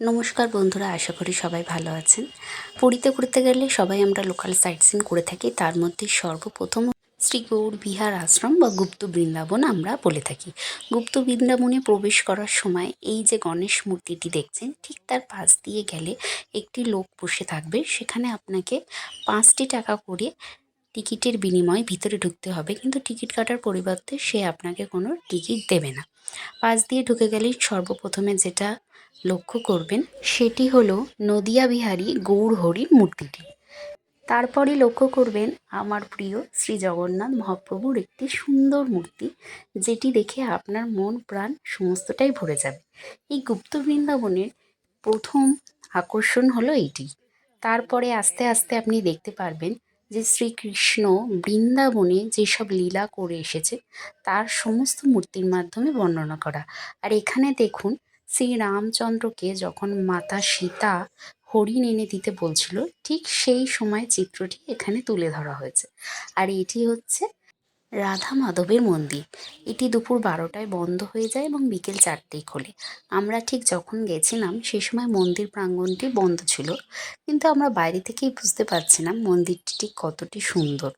নমস্কার বন্ধুরা, আশা করি সবাই ভালো আছেন। পুরীতে ঘুরতে গেলে সবাই আমরা লোকাল সাইট সিন করে থাকি। তার মধ্যে সর্বপ্রথম শ্রী গৌর বিহার আশ্রম বা গুপ্ত বৃন্দাবন আমরা বলে থাকি। গুপ্ত বৃন্দাবনে প্রবেশ করার সময় এই যে গণেশ মূর্তিটি দেখছেন, ঠিক তার পাশ দিয়ে গেলে একটি লোক বসে থাকবে। সেখানে আপনাকে পাঁচটি টাকা করে টিকিটের বিনিময়ে ভিতরে ঢুকতে হবে। কিন্তু টিকিট কাটার পরিবর্তে সে আপনাকে কোনো টিকিট দেবে না। পাশ দিয়ে ঢুকে গেলেই সর্বপ্রথমে যেটা লক্ষ্য করবেন, সেটি হলো নদিয়া বিহারী গৌর হরির মূর্তিটি। তারপরে লক্ষ্য করবেন, আমার প্রিয় শ্রী জগন্নাথ মহাপ্রভুর একটি সুন্দর মূর্তি, যেটি দেখে আপনার মন, প্রাণ সমস্তটাই ভরে যাবে। এই গুপ্ত বৃন্দাবনের প্রথম আকর্ষণ হলো এটি। তারপরে আস্তে আস্তে আপনি দেখতে পারবেন যে শ্রীকৃষ্ণ বৃন্দাবনে যেসব লীলা করে এসেছে, তার সমস্ত মূর্তির মাধ্যমে বর্ণনা করা। আর এখানে দেখুন শ্রী রামচন্দ্রকে যখন মাতা সীতা হরিণ এনে দিতে বলছিল, ঠিক সেই সময় চিত্রটি এখানে তুলে ধরা হয়েছে। আর এটি হচ্ছে রাধা মাধবের মন্দির। এটি দুপুর বারোটায় বন্ধ হয়ে যায় এবং বিকেল চারটেয় খোলে। আমরা ঠিক যখন গেছিলাম সেই সময় মন্দির প্রাঙ্গণটি বন্ধ ছিল। কিন্তু আমরা বাইরে থেকেই বুঝতে পারছিলাম মন্দিরটি কতটি সুন্দর।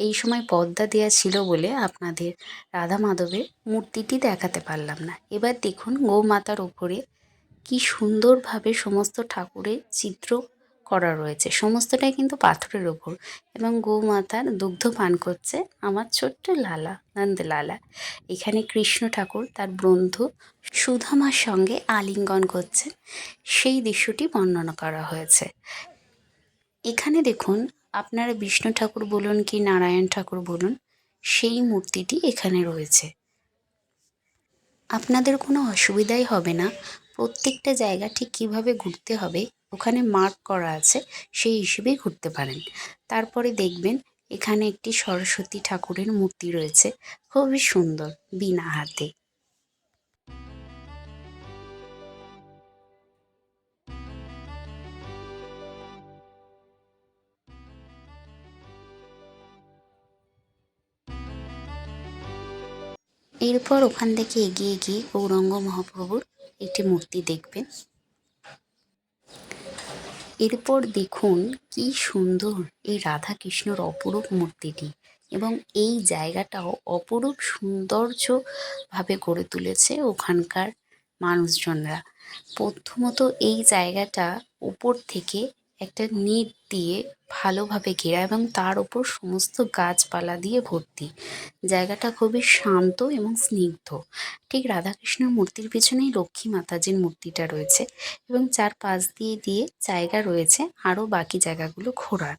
এই সময় পর্দা দেওয়া ছিল বলে আপনাদের রাধা মাধবের মূর্তিটি দেখাতে পারলাম না। এবার দেখুন গৌমাতার ওপরে কি সুন্দরভাবে সমস্ত ঠাকুরের চিত্র করা রয়েছে। সমস্তটাই কিন্তু পাথরের ওপর এবং গৌমাতার দুগ্ধ পান করছে আমার ছোট্ট লালা, নন্দ লালা। এখানে কৃষ্ণ ঠাকুর তার বন্ধু সুধামার সঙ্গে আলিঙ্গন করছে। সেই দৃশ্যটি বর্ণনা করা হয়েছে। এখানে দেখুন আপনারা বিষ্ণু ঠাকুর বলুন কি নারায়ণ ঠাকুর বলুন, সেই মূর্তিটি এখানে রয়েছে। আপনাদের কোনো অসুবিধাই হবে না। প্রত্যেকটা জায়গা ঠিক কীভাবে ঘুরতে হবে, ওখানে মার্ক করা আছে, সেই হিসেবেই ঘুরতে পারেন। তারপরে দেখবেন এখানে একটি সরস্বতী ঠাকুরের মূর্তি রয়েছে। খুবই সুন্দর, বিনা হাতে। এরপর ওখান থেকে এগিয়ে গিয়ে গৌরঙ্গ মহাপ্রভুর একটি মূর্তি দেখবেন। এরপর দেখুন কি সুন্দর এই রাধা কৃষ্ণর অপরূপ মূর্তিটি এবং এই জায়গাটাও অপরূপ সৌন্দর্যভাবে গড়ে তুলেছে ওখানকার মানুষজনরা। প্রথমত এই জায়গাটা উপর থেকে একটা নেট দিয়ে ভালোভাবে ঘেরা এবং তার ওপর সমস্ত গাছপালা দিয়ে ভর্তি। জায়গাটা খুবই শান্ত এবং স্নিগ্ধ। ঠিক রাধাকৃষ্ণের মূর্তির পিছনেই লক্ষ্মী মাতাজির মূর্তিটা রয়েছে এবং চার পাশ দিয়ে দিয়ে জায়গা রয়েছে। আরও বাকি জায়গাগুলো ঘোরার।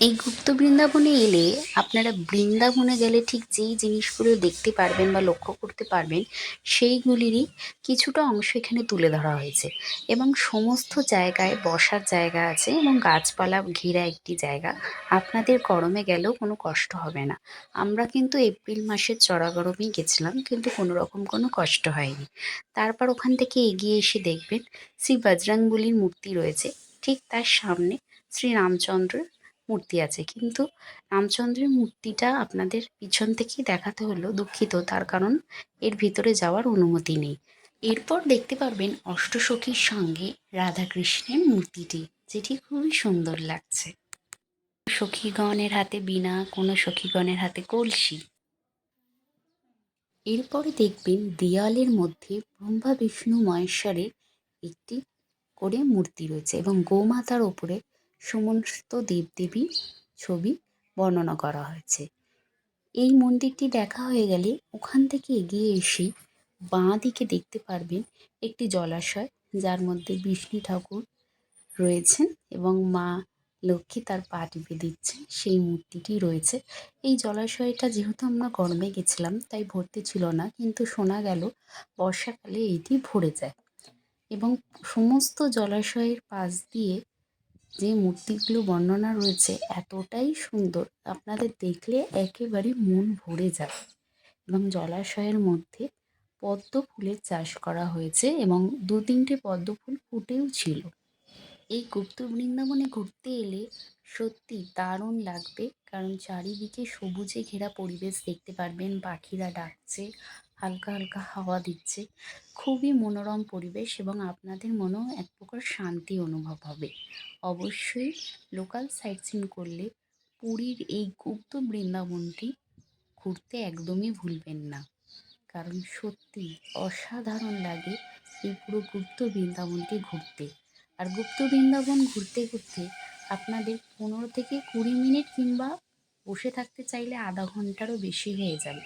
এই গুপ্ত বৃন্দাবনে এলে আপনারা বৃন্দাবনে গেলে ঠিক যেই জিনিসগুলো দেখতে পারবেন বা লক্ষ্য করতে পারবেন, সেইগুলিরই কিছুটা অংশ এখানে তুলে ধরা হয়েছে। এবং সমস্ত জায়গায় বসার জায়গা আছে এবং গাছপালা ঘেরা একটি জায়গা। আপনাদের গরমে গেলেও কোনো কষ্ট হবে না। আমরা কিন্তু এপ্রিল মাসের চড়া গরমেই গেছিলাম, কিন্তু কোনো রকম কোনো কষ্ট হয়নি। তারপর ওখান থেকে এগিয়ে এসে দেখবেন শ্রী বজরংবলির মূর্তি রয়েছে। ঠিক তার সামনে শ্রী রামচন্দ্রের মূর্তি আছে। কিন্তু রামচন্দ্রের মূর্তিটা আপনাদের পিছন থেকেই দেখাতে হলো, দুঃখিত। তার কারণ এর ভিতরে যাওয়ার অনুমতি নেই। এরপর দেখতে পারবেন অষ্টসখীর সঙ্গে রাধাকৃষ্ণের মূর্তিটি, যেটি খুবই সুন্দর লাগছে। সখীগণের হাতে বীণা, কোনো সখীগণের হাতে কলসি। এরপরে দেখবেন দেয়ালের মধ্যে ব্রহ্মা, বিষ্ণু, মহেশ্বরের একটি করে মূর্তি রয়েছে এবং গোমাতার ওপরে সমস্ত দেবদেবীর ছবি বর্ণনা করা হয়েছে। এই মন্দিরটি দেখা হয়ে গেলে ওখান থেকে এগিয়ে এসে বাঁ দিকে দেখতে পারবেন একটি জলাশয়, যার মধ্যে বিষ্ণু ঠাকুর রয়েছেন এবং মা লক্ষ্মী তার পা টিপে দিচ্ছেন। সেই মূর্তিটি রয়েছে। এই জলাশয়টা যেহেতু আমরা গরমে গেছিলাম, তাই ভর্তি ছিল না, কিন্তু শোনা গেল বর্ষাকালে এটি ভরে যায়। এবং সমস্ত জলাশয়ের পাশ দিয়ে যে মূর্তিগুলো বর্ণনা রয়েছে এতটাই সুন্দর, আপনাদের দেখলে একেবারে মন ভরে যাবে। এবং জলাশয়ের মধ্যে পদ্ম ফুলের চাষ করা হয়েছে এবং দু তিনটে পদ্ম ফুল ফুটেও ছিল। এই গুপ্ত বৃন্দাবনে ঘুরতে এলে সত্যি দারুণ লাগবে, কারণ চারিদিকে সবুজে ঘেরা পরিবেশ দেখতে পারবেন, পাখিরা ডাকছে হালকা হালকা হাওয়া দিচ্ছে। খুবই মনোরম পরিবেশ এবং আপনাদের মনেও এক প্রকার শান্তি অনুভব হবে। অবশ্যই লোকাল সাইট সিন করলে পুরীর এই গুপ্ত বৃন্দাবনটি ঘুরতে একদমই ভুলবেন না। কারণ সত্যি অসাধারণ লাগে এই পুরো গুপ্ত বৃন্দাবনটি ঘুরতে। আর গুপ্ত বৃন্দাবন ঘুরতে ঘুরতে আপনাদের পনেরো থেকে কুড়ি মিনিট কিংবা বসে থাকতে চাইলে আধা ঘন্টারও বেশি হয়ে যাবে।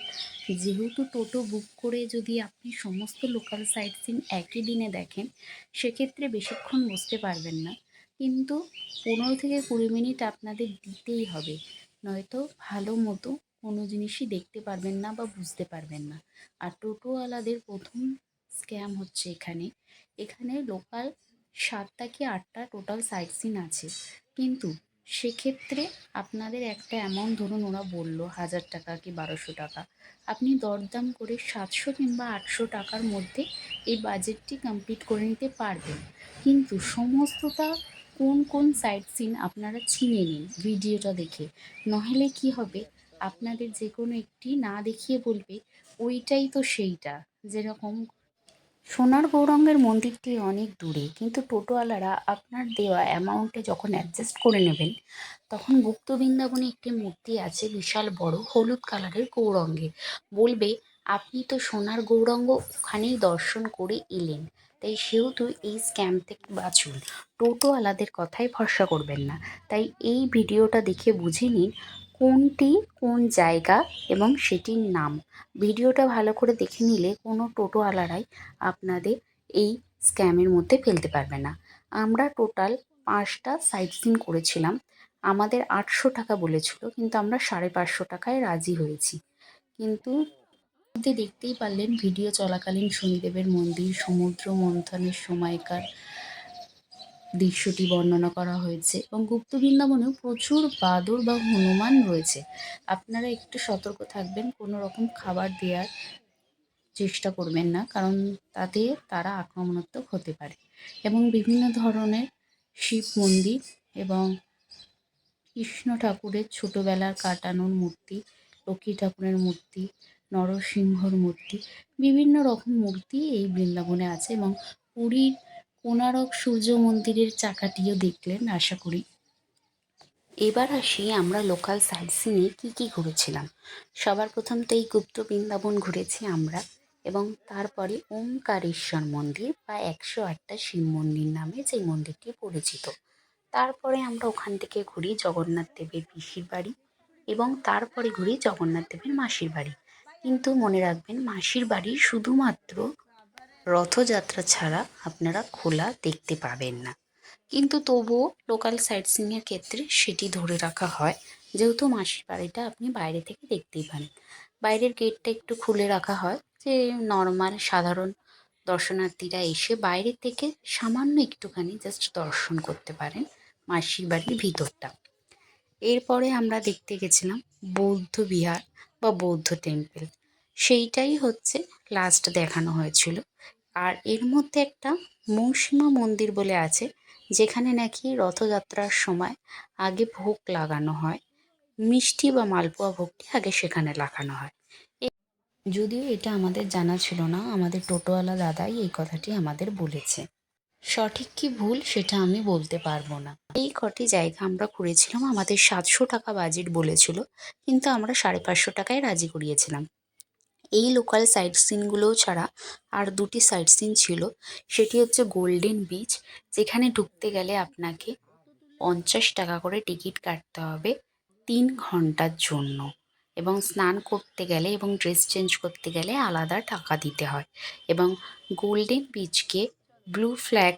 যেহেতু টোটো বুক করে যদি আপনি সমস্ত লোকাল সাইট সিন একই দিনে দেখেন, সেক্ষেত্রে বেশিক্ষণ বসতে পারবেন না। কিন্তু পনেরো থেকে কুড়ি মিনিট আপনাদের দিতেই হবে। নয়তো ভালো মতো কোনো জিনিসই দেখতে পারবেন না বা বুঝতে পারবেন না। আর টোটোওয়ালাদের প্রথম স্ক্যাম হচ্ছে এখানে। এখানে লোকাল সাতটা কি আটটা টোটাল সাইট সিন আছে। কিন্তু সেক্ষেত্রে আপনাদের একটা অ্যামাউন্ট ধরুন ওরা বলল হাজার টাকা কি বারোশো টাকা। আপনি দরদাম করে সাতশো কিংবা আটশো টাকার মধ্যে এই বাজেটটি কমপ্লিট করে নিতে পারবেন। কিন্তু সমস্তটা কোন কোন সাইট সিন আপনারা চিনে নিন ভিডিওটা দেখে। নহলে কি হবে? আপনাদের যে কোনো একটি না দেখিয়ে বলবে, ওইটাই তো সেইটা। যেরকম সোনার গৌরঙ্গের মন্দিরটি অনেক দূরে, কিন্তু টোটোওয়ালারা আপনার দেওয়া অ্যামাউন্টে যখন অ্যাডজাস্ট করে নেবেন, তখন গুপ্ত বৃন্দাবনে একটি মূর্তি আছে বিশাল বড়, হলুদ কালারের গৌরাঙ্গের। বলবে, আপনি তো সোনার গৌরঙ্গ ওখানেই দর্শন করে এলেন, তাই সেহেতু এই স্ক্যাম থেকে বাঁচুন। টোটোওয়ালাদের কথায় ভরসা করবেন না। তাই এই ভিডিওটা দেখে বুঝে নিন কোনটি কোন জায়গা এবং সেটির নাম। ভিডিওটা ভালো করে দেখে নিলে কোনো টোটোওয়ালারাই আপনাদের এই স্ক্যামের মধ্যে ফেলতে পারবে না। আমরা টোটাল পাঁচটা সাইট সিন করেছিলাম। আমাদের আটশো টাকা বলেছিল, কিন্তু আমরা সাড়ে পাঁচশো টাকায় রাজি হয়েছি। কিন্তু দেখতেই পারলেন, ভিডিও চলাকালীন শনিদেবের মন্দির, সমুদ্র মন্থনের সময়কার দৃশ্যটি বর্ণনা করা হয়েছে এবং গুপ্ত বৃন্দাবনেও প্রচুর বাদর বা হনুমান রয়েছে। আপনারা একটু সতর্ক থাকবেন, কোনো রকম খাবার দেওয়ার চেষ্টা করবেন না, কারণ তাতে তারা আক্রমণাত্মক হতে পারে। এবং বিভিন্ন ধরনের শিব মন্দির এবং কৃষ্ণ ঠাকুরের ছোটোবেলার কাটানোর মূর্তি, লক্ষ্মী ঠাকুরের মূর্তি, নরসিংহর মূর্তি, বিভিন্ন রকম মূর্তি এই বৃন্দাবনে আছে এবং পুরীর কোণারক সূর্য মন্দিরের চাকাটিও দেখলেন, আশা করি। এবার আসি আমরা লোকাল সাইট সিনে কী কী ঘুরেছিলাম। সবার প্রথম তো এই গুপ্ত বৃন্দাবন ঘুরেছি আমরা এবং তারপরে ওমকারেশ্বর মন্দির বা একশো আটটা শিব মন্দির নামে যে মন্দিরটি পরিচিত। তারপরে আমরা ওখান থেকে ঘুরি জগন্নাথ দেবের পিসির বাড়ি এবং তারপরে ঘুরি জগন্নাথ দেবের মাসির বাড়ি। কিন্তু মনে রাখবেন, মাসির বাড়ি শুধুমাত্র রথযাত্রা ছাড়া আপনারা খোলা দেখতে পাবেন না। কিন্তু তবুও লোকাল সাইট সিংয়ের ক্ষেত্রে সেটি ধরে রাখা হয়। যেহেতু মাসির বাড়িটা আপনি বাইরে থেকে দেখতেই পান বাইরের গেটটা একটু খুলে রাখা হয় যে নর্মাল সাধারণ দর্শনার্থীরা এসে বাইরে থেকে সামান্য একটুখানি জাস্ট দর্শন করতে পারেন মাসির বাড়ির ভিতরটা। এরপরে আমরা দেখতে গেছিলাম বৌদ্ধ বিহার বা বৌদ্ধ টেম্পল সেইটাই হচ্ছে লাস্ট দেখানো হয়েছিল। আর এর মধ্যে একটা মৌসীমা মন্দির বলে আছে, যেখানে নাকি রথযাত্রার সময় আগে ভোগ লাগানো হয়, মিষ্টি বা মালপোয়া ভোগটি আগে সেখানে লাগানো হয়। যদিও এটা আমাদের জানা ছিল না, আমাদের টোটোওয়ালা দাদাই এই কথাটি আমাদের বলেছে। সঠিক কি ভুল সেটা আমি বলতে পারব না। এই কটি জায়গা আমরা ঘুরেছিলাম আমাদের সাতশো টাকা বাজেট বলেছিল, কিন্তু আমরা সাড়ে পাঁচশো টাকায় রাজি করিয়েছিলাম। এই লোকাল সাইট সিনগুলো ছাড়া আর দুটি সাইট সিন ছিল। সেটি হচ্ছে গোল্ডেন বিচ যেখানে ঢুকতে গেলে আপনাকে পঞ্চাশ টাকা করে টিকিট কাটতে হবে তিন ঘণ্টার জন্য। এবং স্নান করতে গেলে এবং ড্রেস চেঞ্জ করতে গেলে আলাদা টাকা দিতে হয়। এবং গোল্ডেন বিচকে ব্লু ফ্ল্যাগ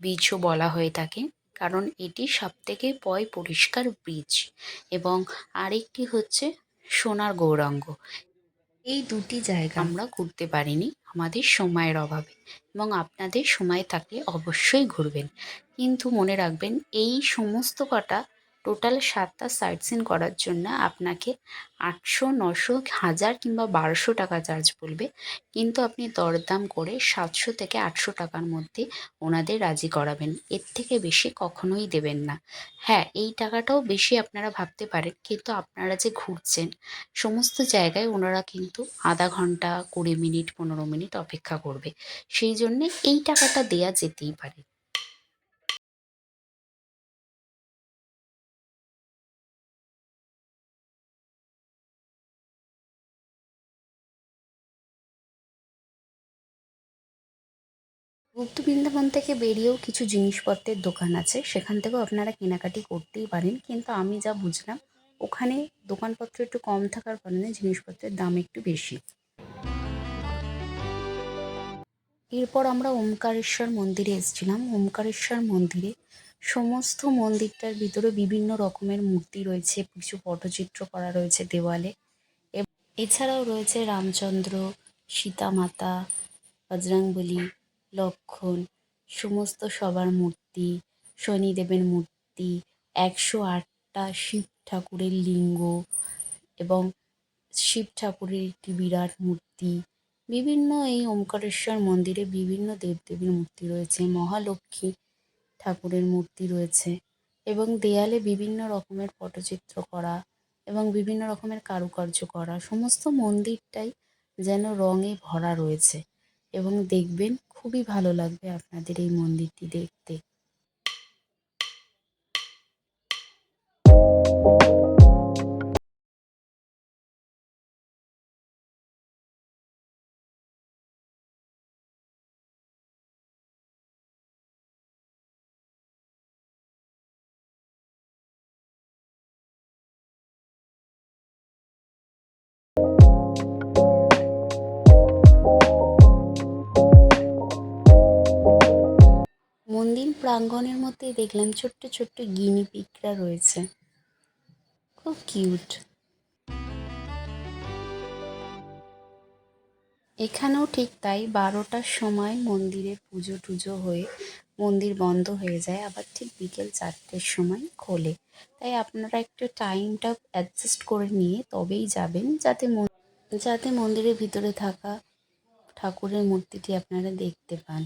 বিচও বলা হয়ে থাকে, কারণ এটি সবথেকে পয় পরিষ্কার বিচ এবং আরেকটি হচ্ছে সোনার গৌরাঙ্গ এই দুটি জায়গা আমরা ঘুরতে পারিনি আমাদের সময়ের অভাবে এবং আপনাদের সময় থাকলে অবশ্যই ঘুরবেন। কিন্তু মনে রাখবেন, এই সমস্ত কটা টোটাল সাতটা সাইট সিন করার জন্য আপনাকে আটশো, নশো, হাজার কিংবা বারোশো টাকা চার্জ পড়বে। কিন্তু আপনি দরদাম করে সাতশো থেকে আটশো টাকার মধ্যে ওনাদের রাজি করাবেন। এর থেকে বেশি কখনোই দেবেন না। হ্যাঁ এই টাকাটাও বেশি আপনারা ভাবতে পারেন, কিন্তু আপনারা যে ঘুরছেন, সমস্ত জায়গায় ওনারা কিন্তু আধা ঘণ্টা, কুড়ি মিনিট, পনেরো মিনিট অপেক্ষা করবে। সেই জন্যে এই টাকাটা দেয়া যেতেই পারে। গুপ্ত বৃন্দাবন থেকে বেরিয়েও কিছু জিনিসপত্রের দোকান আছে। সেখান থেকেও আপনারা কেনাকাটি করতেই পারেন। কিন্তু আমি যা বুঝলাম, ওখানে দোকানপত্র একটু কম থাকার কারণে জিনিসপত্রের দাম একটু বেশি। এরপর আমরা ওমকারেশ্বর মন্দিরে এসেছিলাম। ওমকারেশ্বর মন্দিরে সমস্ত মন্দিরটার ভিতরে বিভিন্ন রকমের মূর্তি রয়েছে। কিছু পটচিত্র করা রয়েছে দেওয়ালে। এছাড়াও রয়েছে রামচন্দ্র সীতা মাতা বজরংবলী লক্ষণ, সমস্ত সবার মূর্তি, শনিদেবের মূর্তি, একশো আটটা শিব ঠাকুরের লিঙ্গ এবং শিব ঠাকুরের একটি বিরাট মূর্তি। বিভিন্ন এই ওমকারেশ্বর মন্দিরে বিভিন্ন দেবদেবীর মূর্তি রয়েছে, মহালক্ষ্মী ঠাকুরের মূর্তি রয়েছে এবং দেয়ালে বিভিন্ন রকমের পটচিত্র করা এবং বিভিন্ন রকমের কারুকার্য করা, সমস্ত মন্দিরটাই যেন রঙে ভরা রয়েছে। এবং দেখবেন খুবই ভালো লাগবে আপনাদের এই মন্দিরটি দেখতে। প্রাঙ্গণের মধ্যে দেখলাম ছোট্ট ছোট্ট গিনি পিগরা রয়েছে। খুব কিউট। এখানেও ঠিক তাই বারোটার সময় মন্দিরে পুজো টুজো হয়ে মন্দির বন্ধ হয়ে যায়, আবার ঠিক বিকেল চারটের সময় খোলে। তাই আপনারা একটু টাইমটা অ্যাডজাস্ট করে নিয়ে তবেই যাবেন, যাতে যাতে মন্দিরের ভিতরে থাকা ঠাকুরের মূর্তিটি আপনারা দেখতে পান।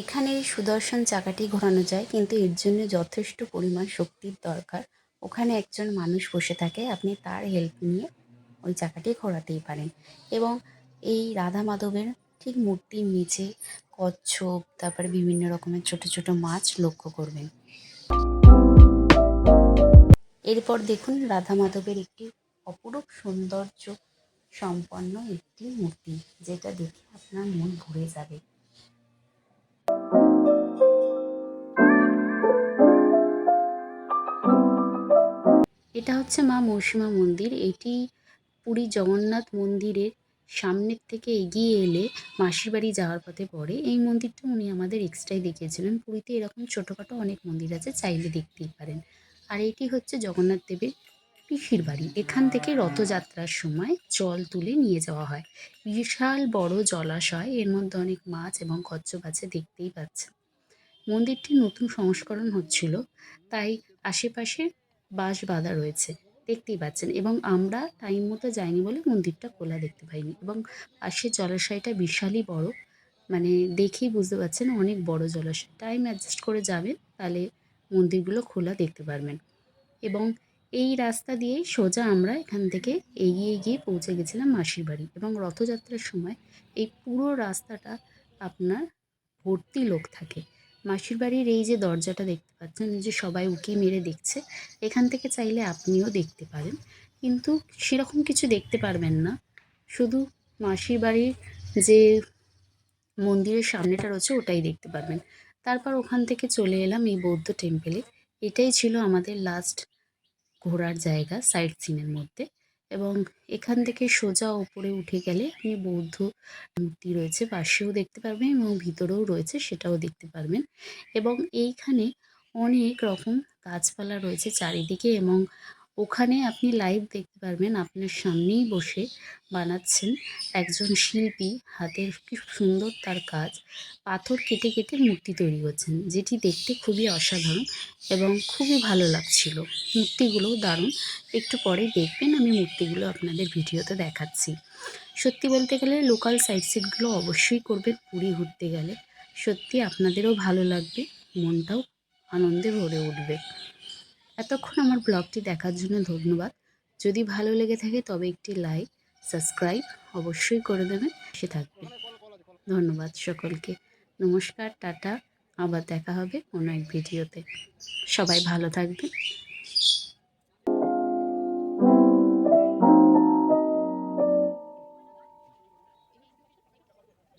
এখানে সুদর্শন চাকাটি ঘোরানো যায়, কিন্তু এর জন্য যথেষ্ট পরিমাণ শক্তির দরকার। ওখানে একজন মানুষ বসে থাকে, আপনি তার হেল্প নিয়ে ওই চাকাটি ঘোরাতেই পারেন। এবং এই রাধা মাধবের ঠিক মূর্তির নিচে কচ্ছপ, তারপরে বিভিন্ন রকমের ছোট ছোট মাছ লক্ষ্য করবেন। এরপর দেখুন রাধা মাধবের একটি অপরূপ সৌন্দর্য সম্পন্ন একটি মূর্তি, যেটা দেখে আপনার মন ভরে যাবে। এটা হচ্ছে মা মৌসুমা মন্দির। এটি পুরী জগন্নাথ মন্দিরের সামনের থেকে এগিয়ে এলে মাসির বাড়ি যাওয়ার পথে পড়ে। এই মন্দিরটা উনি আমাদের এক্সট্রাই দেখিয়েছিলেন। পুরীতে এরকম ছোটোখাটো অনেক মন্দির আছে, চাইলে দেখতেই পারেন। আর এটি হচ্ছে জগন্নাথ দেবের পিসির বাড়ি। এখান থেকে রথযাত্রার সময় জল তুলে নিয়ে যাওয়া হয়। বিশাল বড় জলাশয়, এর মধ্যে অনেক মাছ এবং কচ্ছপ আছে, দেখতেই পাচ্ছেন। মন্দিরটি নতুন সংস্করণ হচ্ছিল, তাই আশেপাশে বাঁশ বাঁধা রয়েছে, দেখতেই পাচ্ছেন। এবং আমরা টাইম মতো যাইনি বলে মন্দিরটা খোলা দেখতে পাইনি। এবং পাশের জলাশয়টা বিশালই বড় মানে দেখেই বুঝতে পারছেন অনেক বড় জলাশয়। টাইম অ্যাডজাস্ট করে যাবেন, তাহলে মন্দিরগুলো খোলা দেখতে পারবেন। এবং এই রাস্তা দিয়েই সোজা আমরা এখান থেকে এগিয়ে গিয়ে পৌঁছে গেছিলাম মাসির বাড়ি। এবং রথযাত্রার সময় এই পুরো রাস্তাটা আপনার ভর্তি লোক থাকে। মাসির বাড়ির এই যে দরজাটা দেখতে পাচ্ছেন যে সবাই উকি মেরে দেখছে, এখান থেকে চাইলে আপনিও দেখতে পারেন। কিন্তু সেরকম কিছু দেখতে পারবেন না। শুধু মাসির বাড়ির যে মন্দিরের সামনেটা রয়েছে, ওটাই দেখতে পারবেন। তারপর ওখান থেকে চলে এলাম এই বৌদ্ধ টেম্পেলে এটাই ছিল আমাদের লাস্ট ঘোরার জায়গা সাইট সিনের মধ্যে। এবং এখান থেকে সোজা ওপরে উঠে গেলে আপনি বৌদ্ধ মূর্তি রয়েছে, পাশেও দেখতে পারবেন এবং ভিতরেও রয়েছে, সেটাও দেখতে পারবেন। এবং এইখানে অনেক রকম গাছপালা রয়েছে চারিদিকে এবং ওখানে আপনি লাইভ দেখতে পারবেন। আপনার সামনেই বসে বানাচ্ছেন একজন শিল্পী। হাতের কি সুন্দর তার কাজ। পাথর কেটে কেটে মূর্তি তৈরি করছেন, যেটি দেখতে খুবই অসাধারণ এবং খুবই ভালো লাগছিল। মূর্তিগুলোও দারুণ। একটু পরে দেখবেন আমি মূর্তিগুলো আপনাদের ভিডিওতে দেখাচ্ছি। সত্যি বলতে গেলে লোকাল সাইট সিটগুলো অবশ্যই করবেন, পুরী ঘুরতে গেলে। সত্যি আপনাদেরও ভালো লাগবে, মনটাও আনন্দে ভরে উঠবে। এতক্ষণ আমার ব্লগটি দেখার জন্য ধন্যবাদ। যদি ভালো লেগে থাকে তবে একটি লাইক, সাবস্ক্রাইব অবশ্যই করে দেবেন। সে থাকবে ধন্যবাদ সকলকে। নমস্কার, টাটা। আবার দেখা হবে অন্য এক ভিডিওতে। সবাই ভালো থাকবেন।